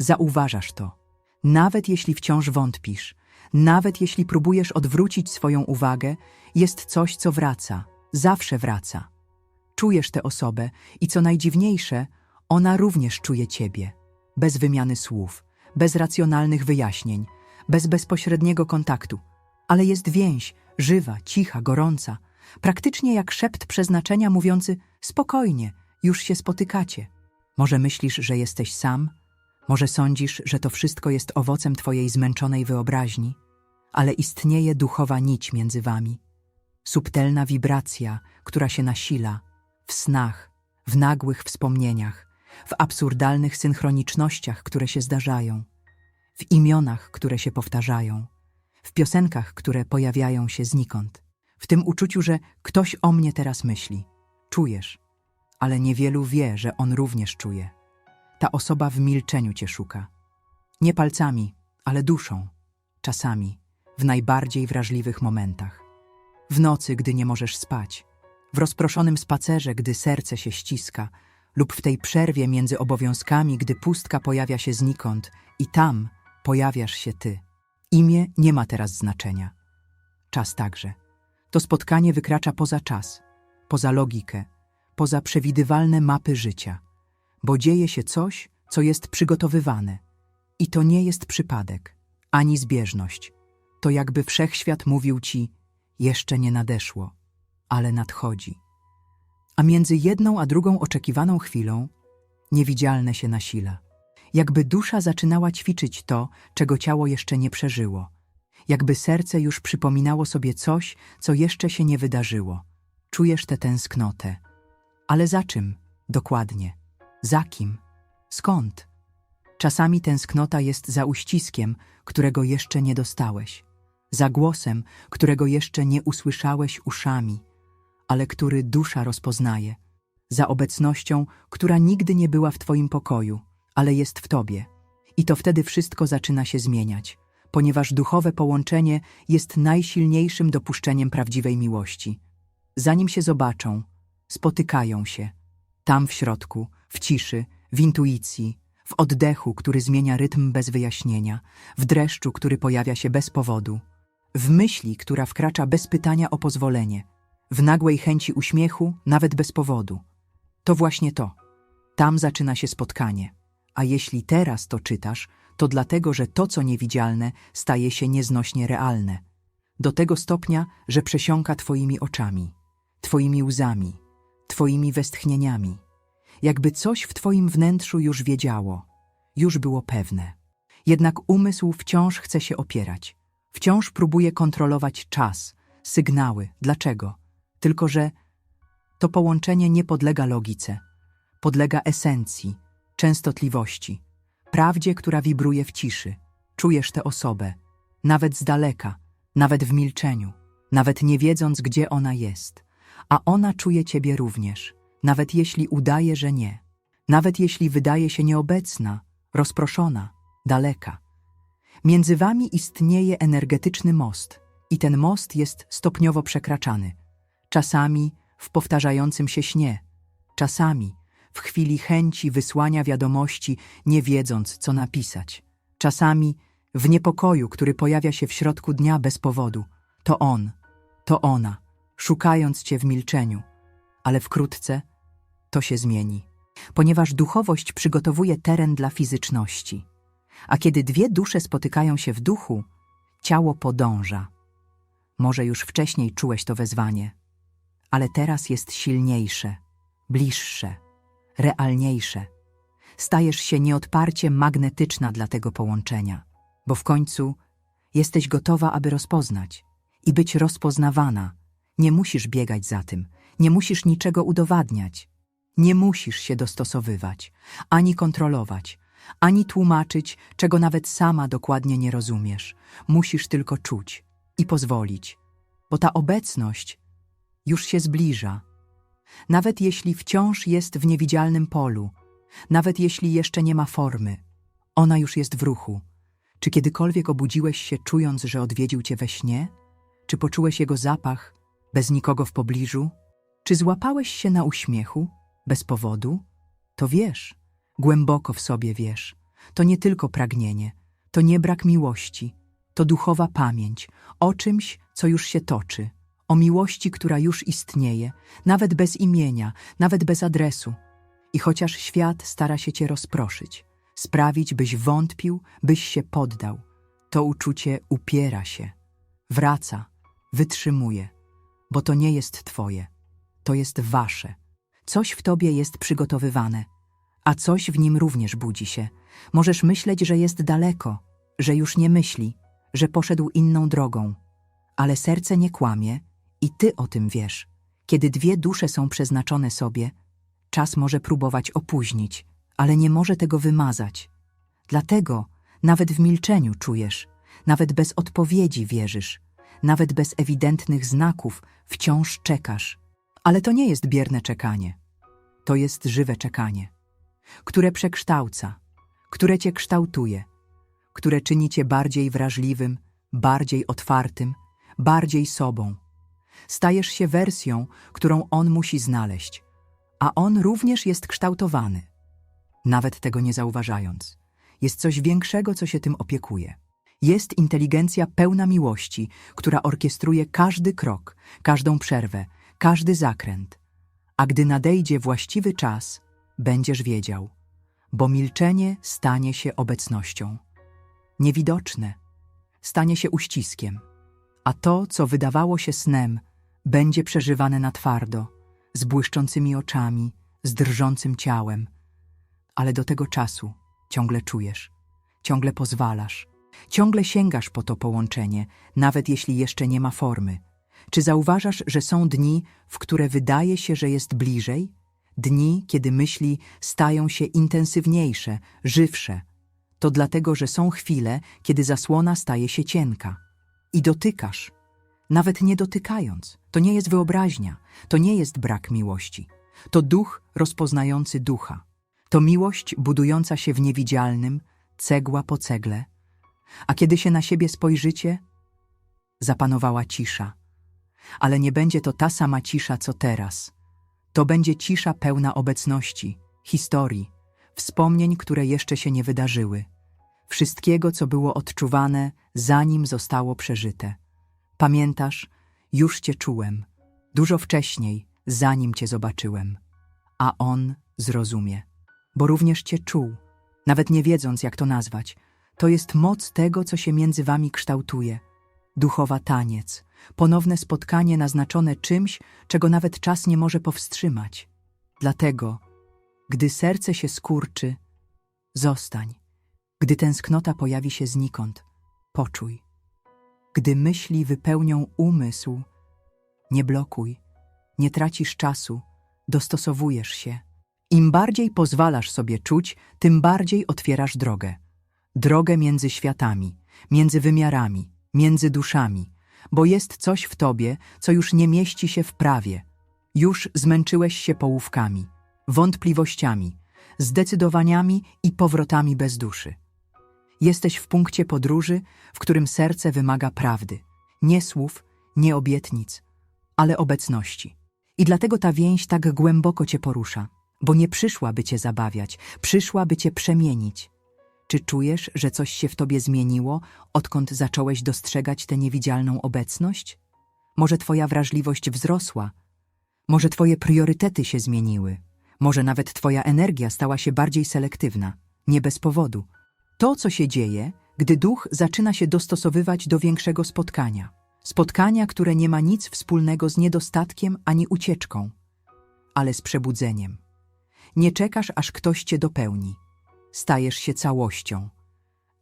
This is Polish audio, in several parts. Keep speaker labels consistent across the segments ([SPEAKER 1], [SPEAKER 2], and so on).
[SPEAKER 1] Zauważasz to. Nawet jeśli wciąż wątpisz, nawet jeśli próbujesz odwrócić swoją uwagę, jest coś, co wraca, zawsze wraca. Czujesz tę osobę i co najdziwniejsze, ona również czuje ciebie. Bez wymiany słów, bez racjonalnych wyjaśnień, bez bezpośredniego kontaktu. Ale jest więź, żywa, cicha, gorąca, praktycznie jak szept przeznaczenia mówiący spokojnie, już się spotykacie. Może myślisz, że jesteś sam? Może sądzisz, że to wszystko jest owocem twojej zmęczonej wyobraźni? Ale istnieje duchowa nić między wami. Subtelna wibracja, która się nasila w snach, w nagłych wspomnieniach, w absurdalnych synchronicznościach, które się zdarzają, w imionach, które się powtarzają, w piosenkach, które pojawiają się znikąd, w tym uczuciu, że ktoś o mnie teraz myśli. Czujesz, ale niewielu wie, że on również czuje. Ta osoba w milczeniu cię szuka. Nie palcami, ale duszą, czasami, w najbardziej wrażliwych momentach. W nocy, gdy nie możesz spać, w rozproszonym spacerze, gdy serce się ściska, lub w tej przerwie między obowiązkami, gdy pustka pojawia się znikąd i tam pojawiasz się ty. Imię nie ma teraz znaczenia. Czas także. To spotkanie wykracza poza czas, poza logikę, poza przewidywalne mapy życia, bo dzieje się coś, co jest przygotowywane. I to nie jest przypadek, ani zbieżność. To jakby wszechświat mówił ci, jeszcze nie nadeszło, ale nadchodzi. A między jedną a drugą oczekiwaną chwilą niewidzialne się nasila. Jakby dusza zaczynała ćwiczyć to, czego ciało jeszcze nie przeżyło. Jakby serce już przypominało sobie coś, co jeszcze się nie wydarzyło. Czujesz tę tęsknotę. Ale za czym? Dokładnie. Za kim? Skąd? Czasami tęsknota jest za uściskiem, którego jeszcze nie dostałeś. Za głosem, którego jeszcze nie usłyszałeś uszami, ale który dusza rozpoznaje. Za obecnością, która nigdy nie była w twoim pokoju, ale jest w tobie. I to wtedy wszystko zaczyna się zmieniać, ponieważ duchowe połączenie jest najsilniejszym dopuszczeniem prawdziwej miłości. Zanim się zobaczą, spotykają się. Tam w środku, w ciszy, w intuicji, w oddechu, który zmienia rytm bez wyjaśnienia, w dreszczu, który pojawia się bez powodu, w myśli, która wkracza bez pytania o pozwolenie, w nagłej chęci uśmiechu, nawet bez powodu. To właśnie to. Tam zaczyna się spotkanie. A jeśli teraz to czytasz, to dlatego, że to, co niewidzialne, staje się nieznośnie realne. Do tego stopnia, że przesiąka twoimi oczami, twoimi łzami, twoimi westchnieniami. Jakby coś w twoim wnętrzu już wiedziało, już było pewne. Jednak umysł wciąż chce się opierać. Wciąż próbuje kontrolować czas, sygnały. Dlaczego? Tylko, że to połączenie nie podlega logice, podlega esencji, częstotliwości, prawdzie, która wibruje w ciszy. Czujesz tę osobę, nawet z daleka, nawet w milczeniu, nawet nie wiedząc, gdzie ona jest. A ona czuje ciebie również, nawet jeśli udaje, że nie. Nawet jeśli wydaje się nieobecna, rozproszona, daleka. Między wami istnieje energetyczny most i ten most jest stopniowo przekraczany. Czasami w powtarzającym się śnie, czasami w chwili chęci wysłania wiadomości, nie wiedząc, co napisać. Czasami w niepokoju, który pojawia się w środku dnia bez powodu. To on, to ona, szukając cię w milczeniu. Ale wkrótce to się zmieni, ponieważ duchowość przygotowuje teren dla fizyczności. A kiedy dwie dusze spotykają się w duchu, ciało podąża. Może już wcześniej czułeś to wezwanie, ale teraz jest silniejsze, bliższe, realniejsze. Stajesz się nieodparcie magnetyczna dla tego połączenia, bo w końcu jesteś gotowa, aby rozpoznać i być rozpoznawana. Nie musisz biegać za tym, nie musisz niczego udowadniać, nie musisz się dostosowywać, ani kontrolować, ani tłumaczyć, czego nawet sama dokładnie nie rozumiesz. Musisz tylko czuć i pozwolić, bo ta obecność już się zbliża. Nawet jeśli wciąż jest w niewidzialnym polu, nawet jeśli jeszcze nie ma formy, ona już jest w ruchu. Czy kiedykolwiek obudziłeś się, czując, że odwiedził cię we śnie? Czy poczułeś jego zapach, bez nikogo w pobliżu? Czy złapałeś się na uśmiechu, bez powodu? To wiesz, głęboko w sobie wiesz, To nie tylko pragnienie, to nie brak miłości, to duchowa pamięć o czymś, co już się toczy, o miłości, która już istnieje, nawet bez imienia, nawet bez adresu. I chociaż świat stara się cię rozproszyć, sprawić, byś wątpił, byś się poddał, to uczucie upiera się, wraca, wytrzymuje, bo to nie jest twoje, to jest wasze. Coś w tobie jest przygotowywane, a coś w nim również budzi się. Możesz myśleć, że jest daleko, że już nie myśli, że poszedł inną drogą, ale serce nie kłamie i ty o tym wiesz. Kiedy dwie dusze są przeznaczone sobie, czas może próbować opóźnić, ale nie może tego wymazać. Dlatego nawet w milczeniu czujesz, nawet bez odpowiedzi wierzysz, nawet bez ewidentnych znaków wciąż czekasz. Ale to nie jest bierne czekanie. To jest żywe czekanie, które przekształca, które cię kształtuje, które czyni cię bardziej wrażliwym, bardziej otwartym, bardziej sobą. Stajesz się wersją, którą on musi znaleźć, a on również jest kształtowany. Nawet tego nie zauważając, jest coś większego, co się tym opiekuje. Jest inteligencja pełna miłości, która orkiestruje każdy krok, każdą przerwę, każdy zakręt. A gdy nadejdzie właściwy czas, będziesz wiedział, bo milczenie stanie się obecnością. Niewidoczne stanie się uściskiem, a to, co wydawało się snem, będzie przeżywane na twardo, z błyszczącymi oczami, z drżącym ciałem. Ale do tego czasu ciągle czujesz, ciągle pozwalasz, ciągle sięgasz po to połączenie, nawet jeśli jeszcze nie ma formy. Czy zauważasz, że są dni, w które wydaje się, że jest bliżej? Dni, kiedy myśli stają się intensywniejsze, żywsze. To dlatego, że są chwile, kiedy zasłona staje się cienka. I dotykasz, nawet nie dotykając. To nie jest wyobraźnia, to nie jest brak miłości. To duch rozpoznający ducha. To miłość budująca się w niewidzialnym, cegła po cegle. A kiedy się na siebie spojrzycie, zapanowała cisza. Ale nie będzie to ta sama cisza, co teraz. To będzie cisza pełna obecności, historii, wspomnień, które jeszcze się nie wydarzyły. Wszystkiego, co było odczuwane, zanim zostało przeżyte. Pamiętasz, już cię czułem, dużo wcześniej, zanim cię zobaczyłem. A on zrozumie, bo również cię czuł, nawet nie wiedząc, jak to nazwać. To jest moc tego, co się między wami kształtuje. Duchowa taniec, ponowne spotkanie naznaczone czymś, czego nawet czas nie może powstrzymać. Dlatego, gdy serce się skurczy, zostań. Gdy tęsknota pojawi się znikąd, poczuj. Gdy myśli wypełnią umysł, nie blokuj, nie tracisz czasu, dostosowujesz się. Im bardziej pozwalasz sobie czuć, tym bardziej otwierasz drogę. Drogę między światami, między wymiarami, między duszami, bo jest coś w tobie, co już nie mieści się w prawie. Już zmęczyłeś się połówkami, wątpliwościami, zdecydowaniami i powrotami bez duszy. Jesteś w punkcie podróży, w którym serce wymaga prawdy, nie słów, nie obietnic, ale obecności. I dlatego ta więź tak głęboko cię porusza, bo nie przyszła, by cię zabawiać, przyszła, by cię przemienić. Czy czujesz, że coś się w tobie zmieniło, odkąd zacząłeś dostrzegać tę niewidzialną obecność? Może twoja wrażliwość wzrosła? Może twoje priorytety się zmieniły? Może nawet twoja energia stała się bardziej selektywna, nie bez powodu. To, co się dzieje, gdy duch zaczyna się dostosowywać do większego spotkania. Spotkania, które nie ma nic wspólnego z niedostatkiem ani ucieczką, ale z przebudzeniem. Nie czekasz, aż ktoś cię dopełni. Stajesz się całością,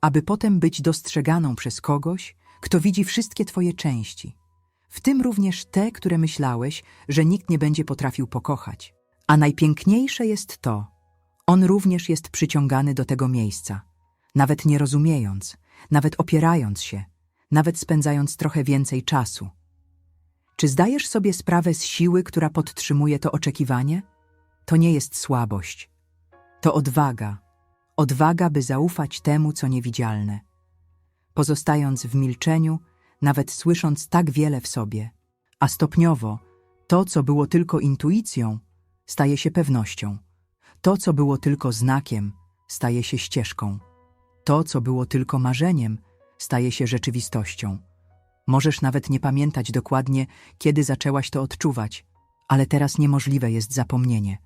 [SPEAKER 1] aby potem być dostrzeganą przez kogoś, kto widzi wszystkie twoje części, w tym również te, które myślałeś, że nikt nie będzie potrafił pokochać. A najpiękniejsze jest to, on również jest przyciągany do tego miejsca, nawet nie rozumiejąc, nawet opierając się, nawet spędzając trochę więcej czasu. Czy zdajesz sobie sprawę z siły, która podtrzymuje to oczekiwanie? To nie jest słabość. To odwaga. Odwaga, by zaufać temu, co niewidzialne. Pozostając w milczeniu, nawet słysząc tak wiele w sobie, a stopniowo to, co było tylko intuicją, staje się pewnością. To, co było tylko znakiem, staje się ścieżką. To, co było tylko marzeniem, staje się rzeczywistością. Możesz nawet nie pamiętać dokładnie, kiedy zaczęłaś to odczuwać, ale teraz niemożliwe jest zapomnienie.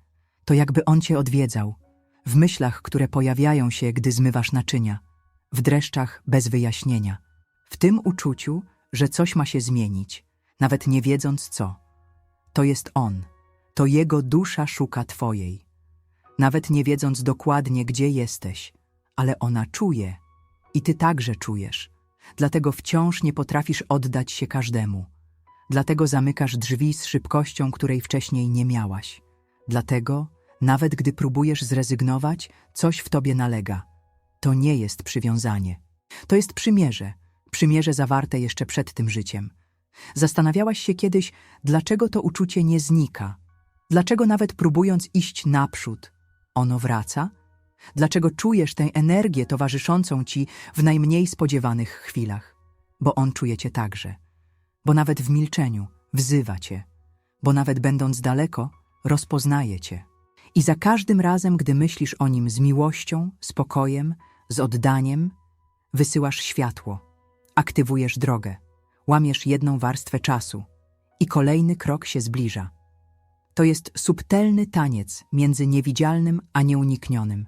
[SPEAKER 1] To jakby on cię odwiedzał, w myślach, które pojawiają się, gdy zmywasz naczynia, w dreszczach bez wyjaśnienia, w tym uczuciu, że coś ma się zmienić, nawet nie wiedząc co. To jest on, to jego dusza szuka twojej. Nawet nie wiedząc dokładnie, gdzie jesteś, ale ona czuje i ty także czujesz. Dlatego wciąż nie potrafisz oddać się każdemu. Dlatego zamykasz drzwi z szybkością, której wcześniej nie miałaś. Dlatego, nawet gdy próbujesz zrezygnować, coś w tobie nalega. To nie jest przywiązanie. To jest przymierze, przymierze zawarte jeszcze przed tym życiem. Zastanawiałaś się kiedyś, dlaczego to uczucie nie znika? Dlaczego nawet próbując iść naprzód, ono wraca? Dlaczego czujesz tę energię towarzyszącą ci w najmniej spodziewanych chwilach? Bo on czuje cię także. Bo nawet w milczeniu wzywa cię. Bo nawet będąc daleko, rozpoznaje cię. I za każdym razem, gdy myślisz o nim z miłością, spokojem, z oddaniem, wysyłasz światło, aktywujesz drogę, łamiesz jedną warstwę czasu i kolejny krok się zbliża. To jest subtelny taniec między niewidzialnym a nieuniknionym.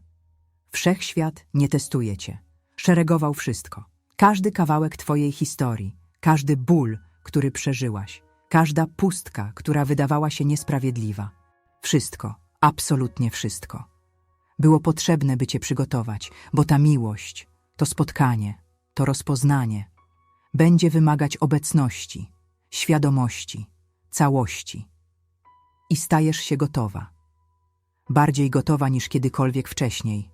[SPEAKER 1] Wszechświat nie testuje cię. Szeregował wszystko. Każdy kawałek twojej historii, każdy ból, który przeżyłaś, każda pustka, która wydawała się niesprawiedliwa. Wszystko, absolutnie wszystko. Było potrzebne, by cię przygotować, bo ta miłość, to spotkanie, to rozpoznanie będzie wymagać obecności, świadomości, całości. I stajesz się gotowa. Bardziej gotowa niż kiedykolwiek wcześniej.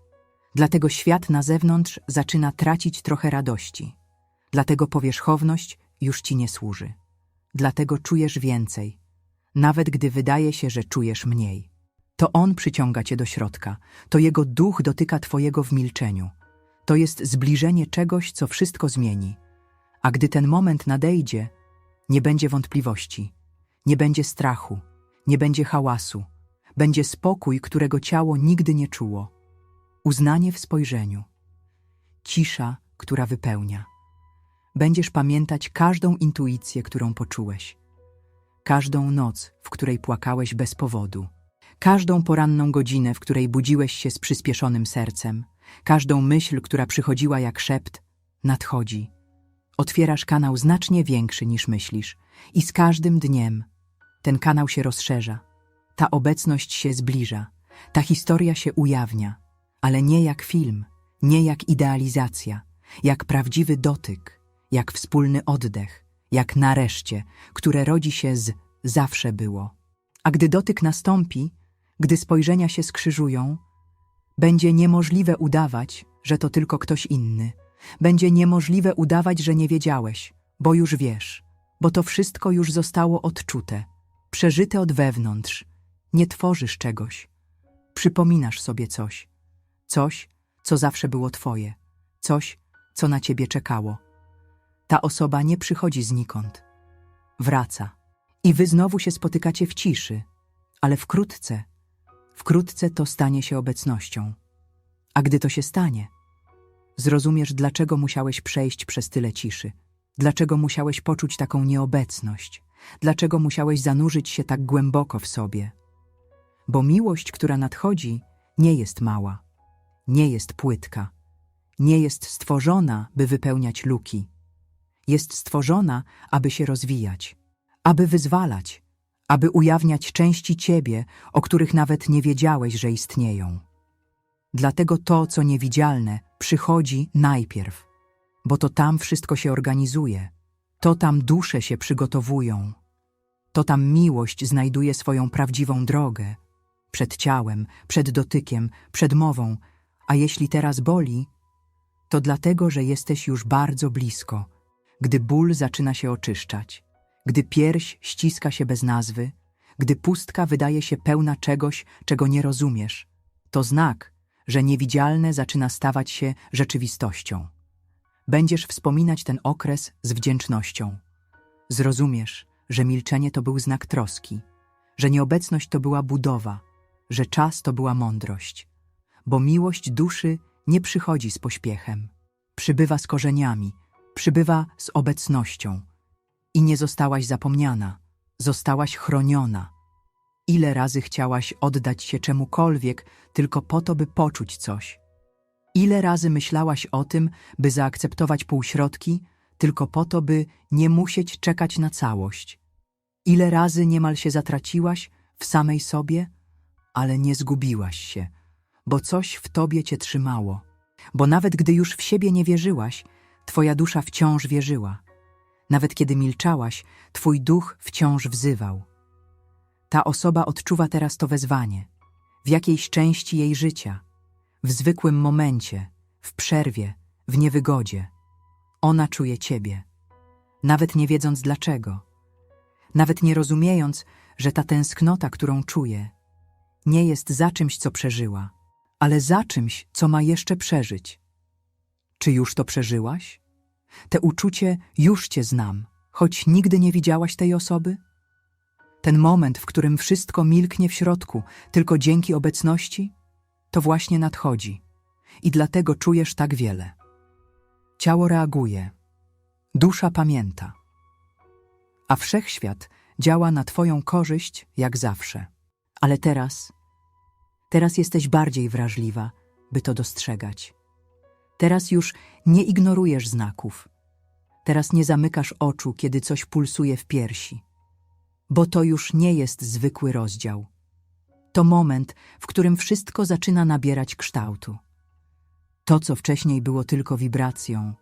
[SPEAKER 1] Dlatego świat na zewnątrz zaczyna tracić trochę radości. Dlatego powierzchowność już ci nie służy. Dlatego czujesz więcej, nawet gdy wydaje się, że czujesz mniej. To on przyciąga cię do środka, to jego duch dotyka twojego w milczeniu. To jest zbliżenie czegoś, co wszystko zmieni. A gdy ten moment nadejdzie, nie będzie wątpliwości, nie będzie strachu, nie będzie hałasu, będzie spokój, którego ciało nigdy nie czuło. Uznanie w spojrzeniu, cisza, która wypełnia. Będziesz pamiętać każdą intuicję, którą poczułeś, każdą noc, w której płakałeś bez powodu, każdą poranną godzinę, w której budziłeś się z przyspieszonym sercem, każdą myśl, która przychodziła jak szept, nadchodzi. Otwierasz kanał znacznie większy niż myślisz, i z każdym dniem ten kanał się rozszerza, ta obecność się zbliża, ta historia się ujawnia, ale nie jak film, nie jak idealizacja, jak prawdziwy dotyk, jak wspólny oddech, jak nareszcie, które rodzi się z zawsze było. A gdy dotyk nastąpi, gdy spojrzenia się skrzyżują, będzie niemożliwe udawać, że to tylko ktoś inny. Będzie niemożliwe udawać, że nie wiedziałeś, bo już wiesz, bo to wszystko już zostało odczute, przeżyte od wewnątrz. Nie tworzysz czegoś. Przypominasz sobie coś. Coś, co zawsze było twoje. Coś, co na ciebie czekało. Ta osoba nie przychodzi znikąd. Wraca. I wy znowu się spotykacie w ciszy, ale wkrótce, wkrótce to stanie się obecnością. A gdy to się stanie, zrozumiesz, dlaczego musiałeś przejść przez tyle ciszy, dlaczego musiałeś poczuć taką nieobecność, dlaczego musiałeś zanurzyć się tak głęboko w sobie. Bo miłość, która nadchodzi, nie jest mała, nie jest płytka, nie jest stworzona, by wypełniać luki. Jest stworzona, aby się rozwijać, aby wyzwalać, aby ujawniać części ciebie, o których nawet nie wiedziałeś, że istnieją. Dlatego to, co niewidzialne, przychodzi najpierw, bo to tam wszystko się organizuje, to tam dusze się przygotowują, to tam miłość znajduje swoją prawdziwą drogę, przed ciałem, przed dotykiem, przed mową, a jeśli teraz boli, to dlatego, że jesteś już bardzo blisko, gdy ból zaczyna się oczyszczać, gdy pierś ściska się bez nazwy, gdy pustka wydaje się pełna czegoś, czego nie rozumiesz, to znak, że niewidzialne zaczyna stawać się rzeczywistością. Będziesz wspominać ten okres z wdzięcznością. Zrozumiesz, że milczenie to był znak troski, że nieobecność to była budowa, że czas to była mądrość, bo miłość duszy nie przychodzi z pośpiechem. Przybywa z korzeniami, przybywa z obecnością. I nie zostałaś zapomniana, zostałaś chroniona. Ile razy chciałaś oddać się czemukolwiek, tylko po to, by poczuć coś? Ile razy myślałaś o tym, by zaakceptować półśrodki, tylko po to, by nie musieć czekać na całość? Ile razy niemal się zatraciłaś w samej sobie, ale nie zgubiłaś się, bo coś w tobie cię trzymało. Bo nawet gdy już w siebie nie wierzyłaś, twoja dusza wciąż wierzyła. Nawet kiedy milczałaś, twój duch wciąż wzywał. Ta osoba odczuwa teraz to wezwanie, w jakiejś części jej życia, w zwykłym momencie, w przerwie, w niewygodzie. Ona czuje ciebie, nawet nie wiedząc dlaczego, nawet nie rozumiejąc, że ta tęsknota, którą czuje, nie jest za czymś, co przeżyła, ale za czymś, co ma jeszcze przeżyć. Czy już to przeżyłaś? Te uczucie już cię znam, choć nigdy nie widziałaś tej osoby? Ten moment, w którym wszystko milknie w środku, tylko dzięki obecności, to właśnie nadchodzi. I dlatego czujesz tak wiele. Ciało reaguje, dusza pamięta, a wszechświat działa na Twoją korzyść jak zawsze. Ale teraz, teraz jesteś bardziej wrażliwa, by to dostrzegać. Teraz już nie ignorujesz znaków. Teraz nie zamykasz oczu, kiedy coś pulsuje w piersi. Bo to już nie jest zwykły rozdział. To moment, w którym wszystko zaczyna nabierać kształtu. To, co wcześniej było tylko wibracją,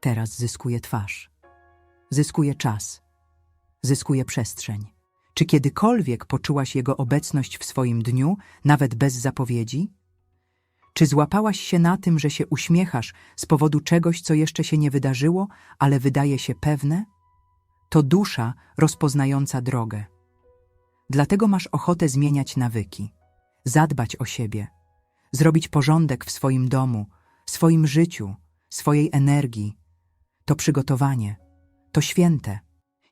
[SPEAKER 1] teraz zyskuje twarz. Zyskuje czas. Zyskuje przestrzeń. Czy kiedykolwiek poczułaś jego obecność w swoim dniu, nawet bez zapowiedzi? Czy złapałaś się na tym, że się uśmiechasz z powodu czegoś, co jeszcze się nie wydarzyło, ale wydaje się pewne? To dusza rozpoznająca drogę. Dlatego masz ochotę zmieniać nawyki, zadbać o siebie, zrobić porządek w swoim domu, swoim życiu, swojej energii. To przygotowanie, to święte.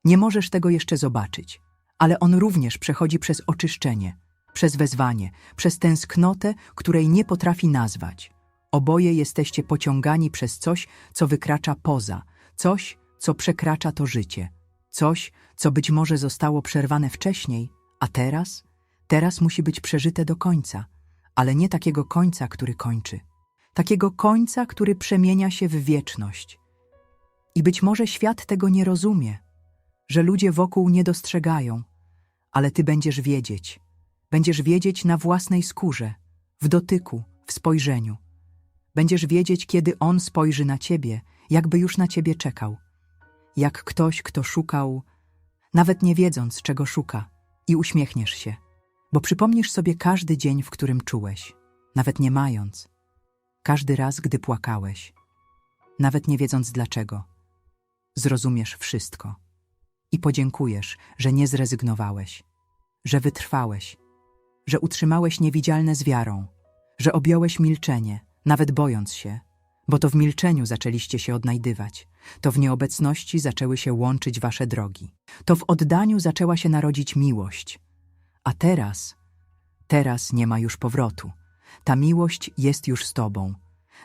[SPEAKER 1] Nie możesz tego jeszcze zobaczyć, ale on również przechodzi przez oczyszczenie, przez wezwanie, przez tęsknotę, której nie potrafi nazwać. Oboje jesteście pociągani przez coś, co wykracza poza, coś, co przekracza to życie, coś, co być może zostało przerwane wcześniej, a teraz? Teraz musi być przeżyte do końca, ale nie takiego końca, który kończy. Takiego końca, który przemienia się w wieczność. I być może świat tego nie rozumie, że ludzie wokół nie dostrzegają, ale ty będziesz wiedzieć. Będziesz wiedzieć na własnej skórze, w dotyku, w spojrzeniu. Będziesz wiedzieć, kiedy on spojrzy na ciebie, jakby już na ciebie czekał. Jak ktoś, kto szukał, nawet nie wiedząc, czego szuka, i uśmiechniesz się, bo przypomnisz sobie każdy dzień, w którym czułeś, nawet nie mając, każdy raz, gdy płakałeś, nawet nie wiedząc dlaczego. Zrozumiesz wszystko i podziękujesz, że nie zrezygnowałeś, że wytrwałeś, że utrzymałeś niewidzialne z wiarą, że objąłeś milczenie, nawet bojąc się, bo to w milczeniu zaczęliście się odnajdywać, to w nieobecności zaczęły się łączyć wasze drogi, to w oddaniu zaczęła się narodzić miłość. A teraz, teraz nie ma już powrotu. Ta miłość jest już z tobą,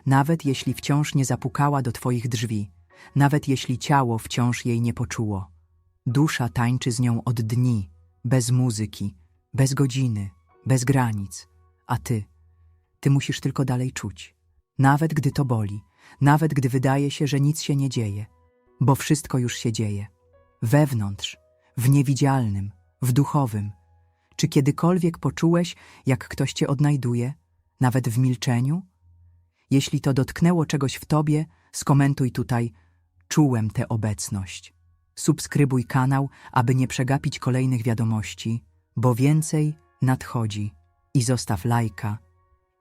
[SPEAKER 1] nawet jeśli wciąż nie zapukała do twoich drzwi, nawet jeśli ciało wciąż jej nie poczuło. Dusza tańczy z nią od dni, bez muzyki, bez godziny, bez granic, a ty, ty musisz tylko dalej czuć. Nawet gdy to boli, nawet gdy wydaje się, że nic się nie dzieje, bo wszystko już się dzieje. Wewnątrz, w niewidzialnym, w duchowym. Czy kiedykolwiek poczułeś, jak ktoś cię odnajduje, nawet w milczeniu? Jeśli to dotknęło czegoś w tobie, skomentuj tutaj czułem tę obecność. Subskrybuj kanał, aby nie przegapić kolejnych wiadomości, bo więcej nadchodzi i zostaw lajka,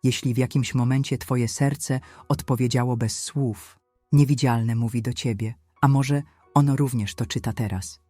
[SPEAKER 1] jeśli w jakimś momencie twoje serce odpowiedziało bez słów. Niewidzialne mówi do ciebie, a może ono również to czyta teraz.